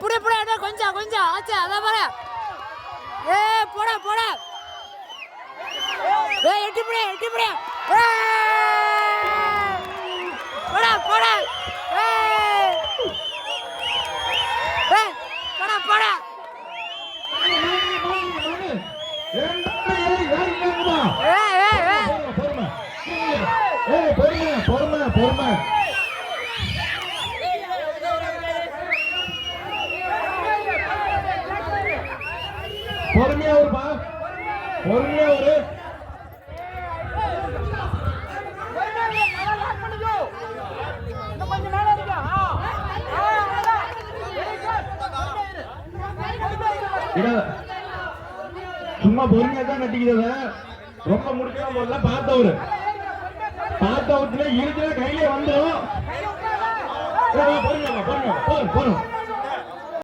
புடி புடி கொஞ்சம் கொஞ்சம். ஆச்சு அதான் பாரு. ஏ போட போட. ஏ எட்டி புடி எட்டி புடி. போட போட. ஏ. பொறுமையா ஒருப்பா பொறுமையா ஒரு சும்மா பொறுமையா தான் கட்டிக்கிறத ரொம்ப முடிக்காம போடல பார்த்தவரு பார்த்தவத்துல இருக்கிற கையில வந்துடும் பொறுமையா பொறுமையா போறோம் போறோம்